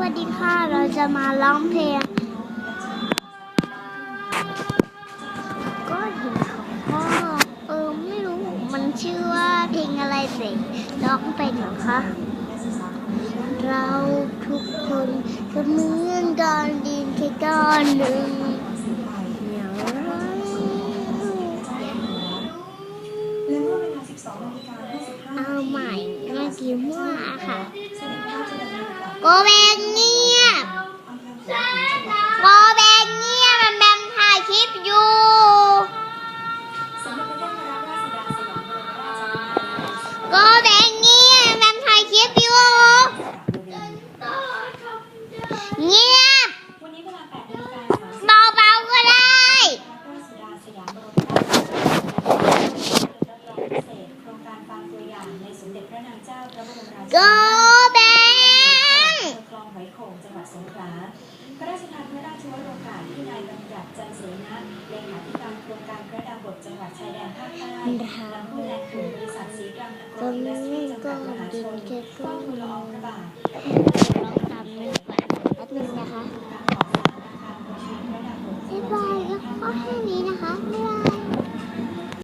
วัสดีค่ะ เราจะมาร้องเพลงก็เห็นของพ่อเออไม่รู้มันชื่อว่าเพลงอะไรเด็กร้องเป็นเหรอคะเราทุกคนก็เหมือนก้อนดินแค่ก้อนหนึ่งเหนียวร้อา12นาฬิกา55เอาใหม่เมื่อกี้มั่วค่ะ โกเบามตัวอย่างในสมเด็จพระนางเจ้าพระบรมราชิโกนีเบนคลองหอยโข่งจังหวัดสงขลาพระราชทานพระราชวโรกาสที่นายกำจัดจันเสนะเลขาธิการโครงการพระดาบทจังหวัดชายแดนภาคใต้และผู้แทนกลุ่มบริษัทสีกรังอโกตรงอินดันี้สทรีจำก็กัดมหาชดินนแค่ก้เฝ้าอนทูลหละนึ่อองงพระบาท